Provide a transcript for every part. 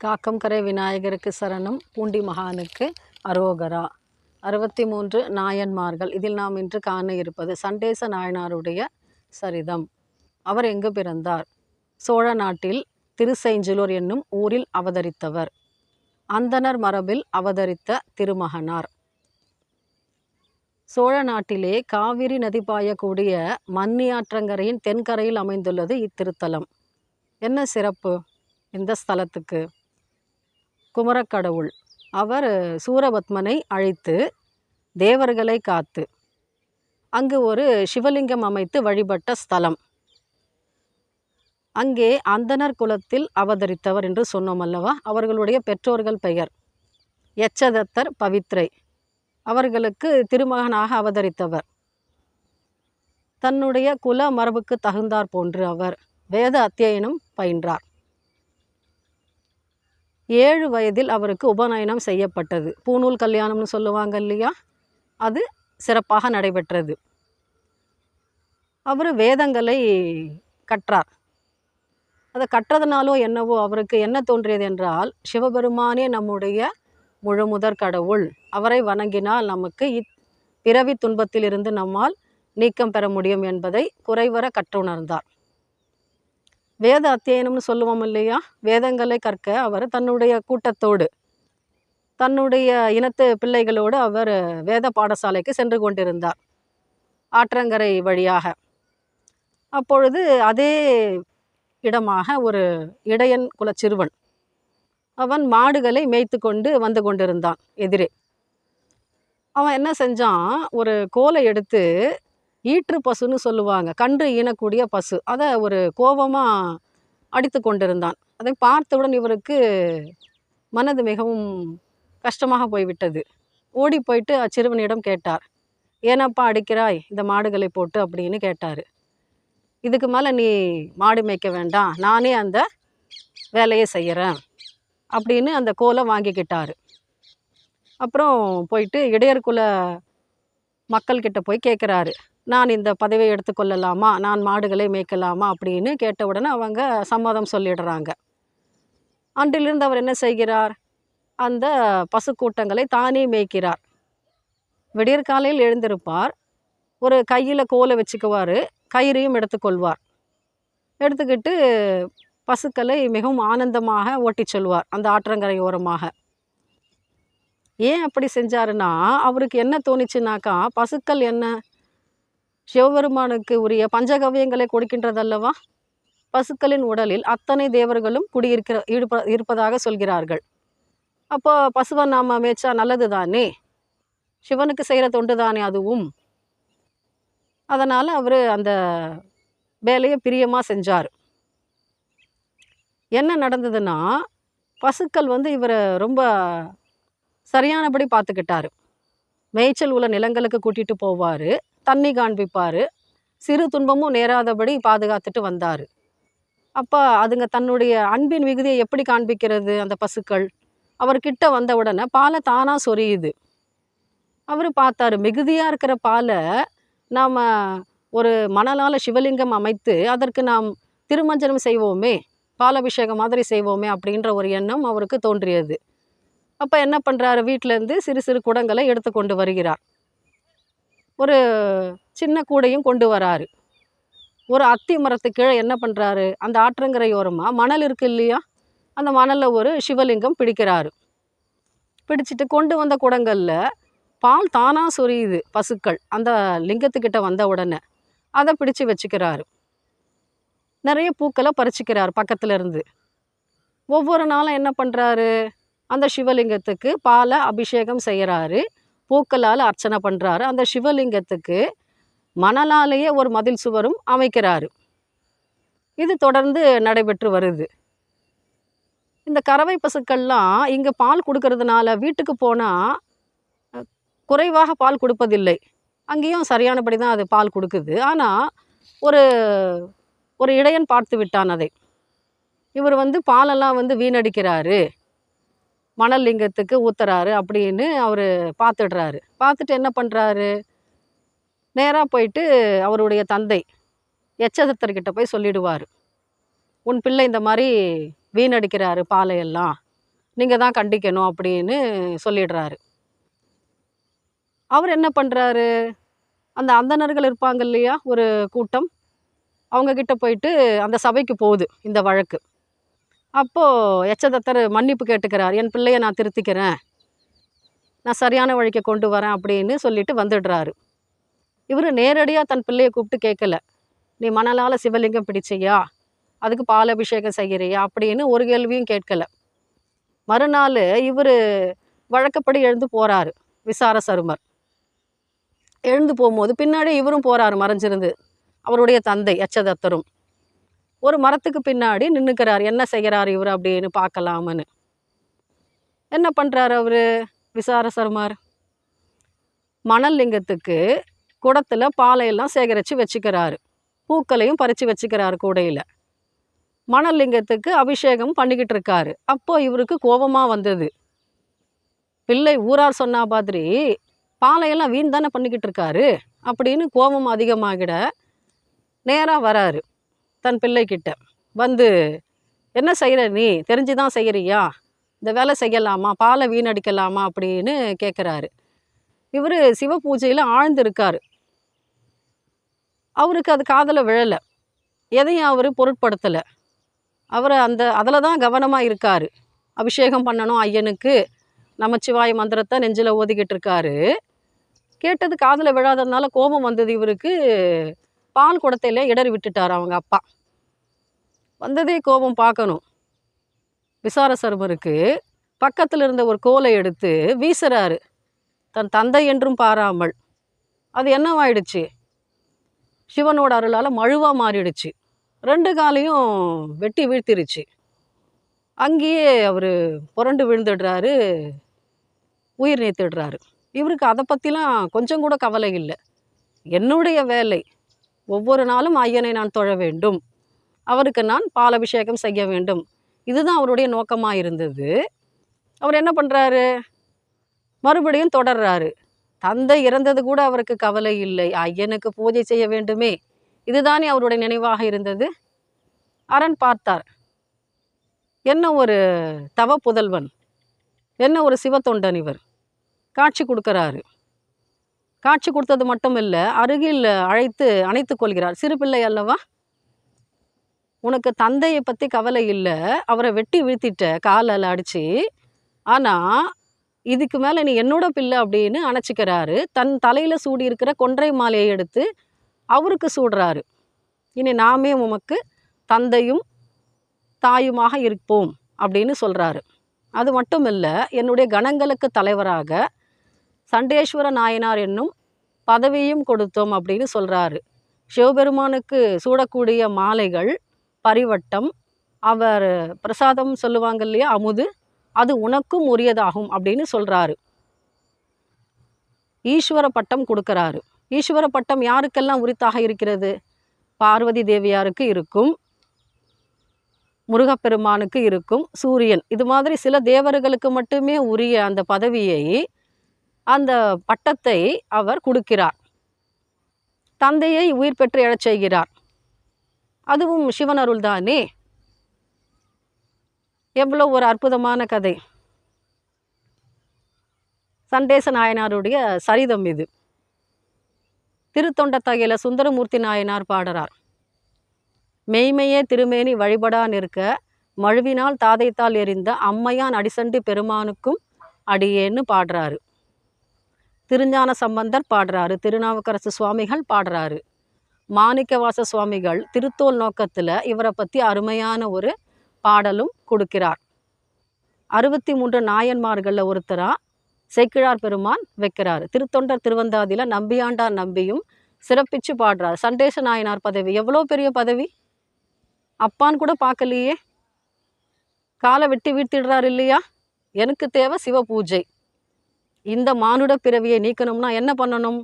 காக்கம்கரை விநாயகருக்கு சரணம். பூண்டி மகானுக்கு அரோகரா. அறுபத்தி மூன்று நாயன்மார்கள். இதில் நாம் இன்று காண இருப்பது சண்டேச நாயனாருடைய சரிதம். அவர் எங்கு பிறந்தார்? சோழ நாட்டில் திருசெஞ்சலூர் என்னும் ஊரில் அவதரித்தவர். அந்தணர் மரபில் அவதரித்த திருமகனார். சோழ நாட்டிலே காவிரி நதி பாயக்கூடிய மன்னியாற்றங்கரையின் தென்கரையில் அமைந்துள்ளது இத்திருத்தலம். என்ன சிறப்பு? இந்த ஸ்தலத்துக்கு? குமரக்கடவுள். அவர் சூரபத்மனை அழைத்து தேவர்களை காத்து அங்கு ஒரு சிவலிங்கம் அமைத்து வழிபட்ட ஸ்தலம். அங்கே அந்தனர் குலத்தில் அவதரித்தவர் என்று சொன்னோம் அல்லவா? அவர்களுடைய பெற்றோர்கள் பெயர் எச்சதத்தர் பவித்ரை. அவர்களுக்கு திருமகனாக அவதரித்தவர். தன்னுடைய குல மரபுக்கு தகுந்தார் போன்று அவர் வேத அத்தியனம் பயின்றார். ஏழு வயதில் அவருக்கு உபநயனம் செய்யப்பட்டது. பூநூல் கல்யாணம்னு சொல்லுவாங்க இல்லையா? அது சிறப்பாக நடைபெற்றது. அவர் வேதங்களை கற்றார். அதை கற்றதுனாலோ என்னவோ அவருக்கு என்ன தோன்றியது என்றால் சிவபெருமானே நம்முடைய முழு முதற் கடவுள். அவரை வணங்கினால் நமக்கு இத் பிறவி துன்பத்திலிருந்து நம்மால் நீக்கம் பெற முடியும் என்பதை குறைவர கற்றுணர்ந்தார். வேத அத்தியனம்னு சொல்லுவோம் இல்லையா? வேதங்களை கற்க அவர் தன்னுடைய கூட்டத்தோடு தன்னுடைய இனத்து பிள்ளைகளோடு அவர் வேத பாடசாலைக்கு சென்று கொண்டிருந்தார் ஆற்றங்கரை வழியாக. அப்பொழுது அதே இடமாக ஒரு இடையன் குலச்சிறுவன் அவன் மாடுகளை மேய்த்து கொண்டு வந்து கொண்டிருந்தான் எதிரே. அவன் என்ன செஞ்சான்? ஒரு கோலை எடுத்து ஈற்று பசுன்னு சொல்லுவாங்க. கன்று ஈனக்கூடிய பசு. அதை ஒரு கோபமாக அடித்து கொண்டிருந்தான். அதை பார்த்தவுடன் இவருக்கு மனது மிகவும் கஷ்டமாக போய்விட்டது. ஓடி போயிட்டு அச்சிறுவனிடம் கேட்டார். ஏனப்பா அடிக்கிறாய்? இந்த மாடுகளை போட்டு அப்படின்னு கேட்டார். இதுக்கு மேலே நீ மாடு மேய்க்க வேண்டாம். நானே அந்த வேலையை செய்கிறேன் அப்படின்னு அந்த கோலை வாங்கிக்கிட்டார். அப்புறம் போயிட்டு இடையர்குல மக்கள்கிட்ட போய் கேட்குறாரு நான் இந்த பதவியை எடுத்துக்கொள்ளலாமா நான் மாடுகளை மேய்க்கலாமா? அப்படின்னு கேட்ட உடனே அவங்க சம்மதம் சொல்லிடுறாங்க. அன்றிலிருந்து அவர் என்ன செய்கிறார்? அந்த பசுக்கூட்டங்களை தானே மேய்க்கிறார். விடியற்காலையில் எழுந்திருப்பார். ஒரு கையில் கோலை வச்சுக்குவார். கயிறையும் எடுத்துக்கொள்வார் எடுத்துக்கிட்டு பசுக்களை மிகவும் ஆனந்தமாக ஓட்டிச் சொல்வார் அந்த ஆற்றங்கரை ஓரமாக. ஏன் அப்படி செஞ்சாருன்னா அவருக்கு என்ன தோணுச்சுனாக்கா பசுக்கள் என்ன? சிவபெருமானுக்கு உரிய பஞ்சகவ்யங்களை கொடுக்கின்றதல்லவா? பசுக்களின் உடலில் அத்தனை தேவர்களும் குடியிருக்கிற ஈடுப இருப்பதாக சொல்கிறார்கள். அப்போ பசுவை நாம் மேய்ச்சா நல்லது தானே சிவனுக்கு செய்கிற தொண்டு தானே அதுவும்? அதனால் அவர் அந்த வேலையை பிரியமாக செஞ்சார். என்ன நடந்ததுன்னா பசுக்கள் வந்து இவரை ரொம்ப சரியானபடி பார்த்துக்கிட்டாரு. மேய்ச்சல் உள்ள நிலங்களுக்கு கூட்டிகிட்டு போவார் தண்ணி காண்பிப்பார். சிறு துன்பமும் நேராதபடி பாதுகாத்துட்டு வந்தார். அப்போ அதுங்க தன்னுடைய அன்பின் விகுதியை எப்படி காண்பிக்கிறது அந்த பசுக்கள்? அவர்கிட்ட வந்த உடனே பாலை தானாக சொரியுது. அவர் பார்த்தாரு மிகுதியாக இருக்கிற பாலை நாம் ஒரு மணலால் சிவலிங்கம் அமைத்து அதற்கு நாம் திருமஞ்சனம் செய்வோமே பாலாபிஷேகம் மாதிரி செய்வோமே அப்படின்ற ஒரு எண்ணம் அவருக்கு தோன்றியது. அப்போ என்ன பண்ணுறாரு வீட்டிலேருந்து சிறு சிறு குடங்களை எடுத்து கொண்டு வருகிறார். ஒரு சின்ன கூடையும் கொண்டு வராரு. ஒரு அத்தி மரத்து கீழே என்ன பண்ணுறாரு அந்த ஆற்றங்கரையோரமாக மணல் இருக்கு இல்லையா? அந்த மணலில் ஒரு சிவலிங்கம் பிடிக்கிறாரு. பிடிச்சிட்டு கொண்டு வந்த குடங்களில் பால் தானாக சொரியுது பசுக்கள். அந்த லிங்கத்துக்கிட்ட வந்த உடனே அதை பிடிச்சு வச்சுக்கிறாரு. நிறைய பூக்களை பறிச்சிக்கிறார் பக்கத்தில் இருந்து. ஒவ்வொரு நாளும் என்ன பண்ணுறாரு அந்த சிவலிங்கத்துக்கு பாலை அபிஷேகம் செய்கிறாரு பூக்களால் அர்ச்சனை பண்ணுறாரு அந்த சிவலிங்கத்துக்கு மணலாலேயே ஒரு மதில் சுவரும் அமைக்கிறாரு. இது தொடர்ந்து நடைபெற்று வருது. இந்த கறவை பசுக்கள்லாம் இங்கே பால் கொடுக்கறதுனால வீட்டுக்கு போனால் குறைவாக பால் கொடுப்பதில்லை. அங்கேயும் சரியானபடி தான் அது பால் கொடுக்குது. ஆனால் ஒரு ஒரு இடையன் பார்த்து விட்டான் அதை. இவர் வந்து பாலெல்லாம் வந்து வீணடிக்கிறாரு. மணல் லிங்கத்துக்கு ஊத்துறாரு அப்படின்னு அவர் பார்த்துடுறாரு பார்த்துட்டு என்ன பண்ணுறாரு நேராக போயிட்டு அவருடைய தந்தை எச்சதத்தர்கிட்ட போய் சொல்லிடுவார். உன் பிள்ளை இந்த மாதிரி வீணடிக்கிறாரு பாலையெல்லாம். நீங்கள் தான் கண்டிக்கணும் அப்படின்னு சொல்லிடுறாரு. அவர் என்ன பண்ணுறாரு அந்த அந்தணர்கள் இருப்பாங்க இல்லையா? ஒரு கூட்டம். அவங்கக்கிட்ட போயிட்டு அந்த சபைக்கு போகுது இந்த வழக்கு. அப்போது எச்சதத்தர் மன்னிப்பு கேட்டுக்கிறார் என் பிள்ளையை நான் திருத்திக்கிறேன். நான் சரியான வழிக்க கொண்டு வரேன் அப்படின்னு சொல்லிட்டு வந்துடுறாரு. இவர் நேரடியாக தன் பிள்ளையை கூப்பிட்டு கேட்கல. நீ மணலால் சிவலிங்கம் பிடிச்சியா? அதுக்கு பால் அபிஷேகம் செய்கிறியா அப்படின்னு ஒரு கேள்வியும் கேட்கல. மறுநாள் இவர் வழக்கப்படி எழுந்து போகிறாரு விசார சருமர். எழுந்து போகும்போது பின்னாடி இவரும் போகிறாரு மறைஞ்சிருந்து அவருடைய தந்தை எச்சதத்தரும். ஒரு மரத்துக்கு பின்னாடி நின்றுக்கிறார் என்ன செய்கிறார் இவர் அப்படின்னு பார்க்கலாமன்னு என்ன பண்ணுறாரு அவர்? விசார சர்மார் மணல் லிங்கத்துக்கு குடத்தில் பாலையெல்லாம் சேகரித்து வச்சுக்கிறாரு. பூக்களையும் பறித்து வச்சுக்கிறாரு கூடையில். மணல் லிங்கத்துக்கு அபிஷேகம் பண்ணிக்கிட்டு இருக்காரு. அப்போ இவருக்கு கோபமாக வந்தது. பிள்ளை ஊரார் சொன்னா மாதிரி பாலையெல்லாம் வீண் தானே பண்ணிக்கிட்டு இருக்காரு? அப்படின்னு கோபம் அதிகமாகிட நேராக வராரு. தன் பிள்ளைக்கிட்ட வந்து என்ன செய்கிற நீ? தெரிஞ்சு தான் செய்கிறியா இந்த வேலை செய்யலாமா? பாலை வீணடிக்கலாமா? அப்படின்னு கேட்குறாரு இவர் சிவ பூஜையில் ஆழ்ந்திருக்கார். அவருக்கு அது காதில் விழலை. எதையும் அவர் பொருட்படுத்தலை. அவர் அந்த அதில் தான் கவனமாக இருக்கார். அபிஷேகம் பண்ணணும் ஐயனுக்கு. நமச்சிவாய மந்திரத்தை நெஞ்சில் ஓதிக்கிட்டு இருக்காரு கேட்டது காதில் விழாததுனால கோபம் வந்தது இவருக்கு. பால் குடத்தையில இடறி விட்டுட்டார் அவங்க அப்பா. வந்ததே கோபம் பார்க்கணும். விசாரசர்மருக்கு பக்கத்தில் இருந்த ஒரு கோலை எடுத்து வீசுறாரு. தன் தந்தை என்றும் பாராமல். அது என்னவாயிடுச்சு? சிவனோட அருளால் மழுவாக மாறிடுச்சு. ரெண்டு காலையும் வெட்டி வீழ்த்திருச்சு. அங்கேயே அவர் புரண்டு விழுந்துடுறாரு உயிர் நீத்திடுறாரு. இவருக்கு அதை பற்றிலாம் கொஞ்சம் கூட கவலை இல்லை. என்னுடைய வேலை ஒவ்வொரு நாளும் ஐயனை நான் தொழ வேண்டும். அவருக்கு நான் பாலபிஷேகம் செய்ய வேண்டும். இதுதான் அவருடைய நோக்கமாக இருந்தது அவர் என்ன பண்ணுறாரு மறுபடியும் தொடர்றாரு. தந்தை இறந்தது கூட அவருக்கு கவலை இல்லை. ஐயனுக்கு பூஜை செய்ய வேண்டுமே. இதுதானே அவருடைய நினைவாக இருந்தது. அரண் பார்த்தார். என்ன ஒரு தவ புதல்வன்? என்ன ஒரு சிவத்தொண்டன் இவர்? காட்சி கொடுக்குறாரு. காட்சி கொடுத்தது மட்டும் இல்லை அருகில் அழைத்து அணைத்து கொள்கிறார். சிறு பிள்ளை அல்லவா? உனக்கு தந்தையை பற்றி கவலை இல்லை. அவரை வெட்டி வீழ்த்திட்ட காலால் அடித்து ஆனால் இதுக்கு மேலே நீ என்னோட பிள்ளை அப்படின்னு அணைச்சிக்கிறாரு. தன் தலையில் சூடி இருக்கிற கொன்றை மாலையை எடுத்து அவருக்கு சூடுறாரு. இனி நாமே உமக்கு தந்தையும் தாயுமாக இருப்போம் அப்படின்னு சொல்கிறாரு அது மட்டும் இல்லை என்னுடைய கணங்களுக்கு தலைவராக சண்டேஸ்வர நாயனார் என்னும் பதவியும் கொடுத்தோம் அப்படின்னு சொல்கிறாரு சிவபெருமானுக்கு சூடக்கூடிய மாலைகள் பரிவட்டம். அவர் பிரசாதம் சொல்லுவாங்க இல்லையா? அமுது. அது உனக்கும் உரியதாகும் அப்படின்னு சொல்கிறாரு ஈஸ்வர பட்டம் கொடுக்கறாரு. ஈஸ்வர பட்டம் யாருக்கெல்லாம் உரித்தாக இருக்கிறது? பார்வதி தேவியாருக்கு இருக்கும். முருகப்பெருமானுக்கு இருக்கும். சூரியன். இது மாதிரி சில தேவர்களுக்கு மட்டுமே உரிய அந்த பதவியை அந்த பட்டத்தை அவர் கொடுக்கிறார். தந்தையை உயிர் பெற்று எழச் செய்கிறார். அதுவும் சிவன் அருள் தானே எவ்வளோ ஒரு அற்புதமான கதை. சண்டேச நாயனாருடைய சரிதம் இது. திருத்தொண்டத்தகையில் சுந்தரமூர்த்தி நாயனார் பாடுறார். மெய்மையே திருமேனி வழிபடான் இருக்க மழுவினால் தாதைத்தால் எறிந்த அம்மையான் அடிசண்டு பெருமானுக்கும் அடியேன்னு பாடுறாரு. திருஞான சம்பந்தர் பாடுறாரு திருநாவுக்கரசு சுவாமிகள் பாடுறாரு. மாணிக்கவாச சுவாமிகள் திருத்தோல் நோக்கத்தில் இவரை பற்றி அருமையான ஒரு பாடலும் கொடுக்கிறார். அறுபத்தி மூன்று நாயன்மார்களில் ஒருத்தராக சேக்கிழார் பெருமான் வைக்கிறார். திருத்தொண்டர் திருவந்தாதியில் நம்பியாண்டார் நம்பியும் சிறப்பிச்சு பாடுறார். சண்டேச நாயனார் பதவி எவ்வளோ பெரிய பதவி? அப்பான்னு கூட பார்க்கலையே. காலை வெட்டி வீழ்த்திடுறார் இல்லையா? எனக்கு தேவை சிவ பூஜை. இந்த மானுட பிறவியை நீக்கணும்னா என்ன பண்ணணும்?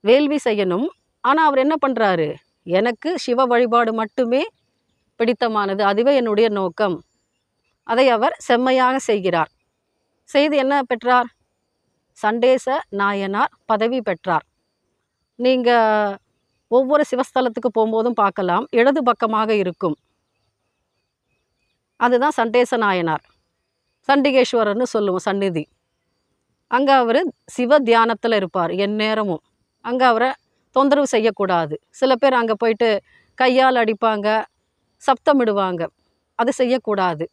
வேள்வி செய்யணும். ஆனால் அவர் என்ன பண்ணுறாரு எனக்கு சிவ வழிபாடு மட்டுமே பிடித்தமானது. அதுவே என்னுடைய நோக்கம். அதை அவர் செம்மையாக செய்கிறார். செய்து என்ன பெற்றார்? சண்டேச நாயனார் பதவி பெற்றார். நீங்கள் ஒவ்வொரு சிவஸ்தலத்துக்கு போகும்போதும் பார்க்கலாம். இடது பக்கமாக இருக்கும். அதுதான் சண்டேச நாயனார். சண்டிகேஸ்வரர்னு சொல்லுவோம் சந்நிதி. அங்கே அவர் சிவ தியானத்தில் இருப்பார். எந்நேரமும். அங்கே அவரை தொந்தரவு செய்யக்கூடாது. சில பேர் அங்கே போயிட்டு கையால் அடிப்பாங்க சப்தமிடுவாங்க. அது செய்யக்கூடாது.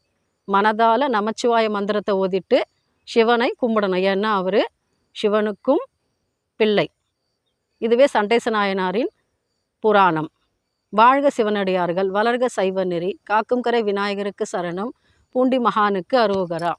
மனதால் நமச்சிவாய மந்திரத்தை ஓதிட்டு சிவனை கும்பிடணும். ஏன்னா அவர் சிவனுக்கும் பிள்ளை. இதுவே சண்டேச நாயனாரின் புராணம். வாழ்க சிவனடியார்கள் வளர்க சைவ நெறி காக்கும் கரை விநாயகருக்கு சரணம் பூண்டி மகானுக்கு அரோகரா.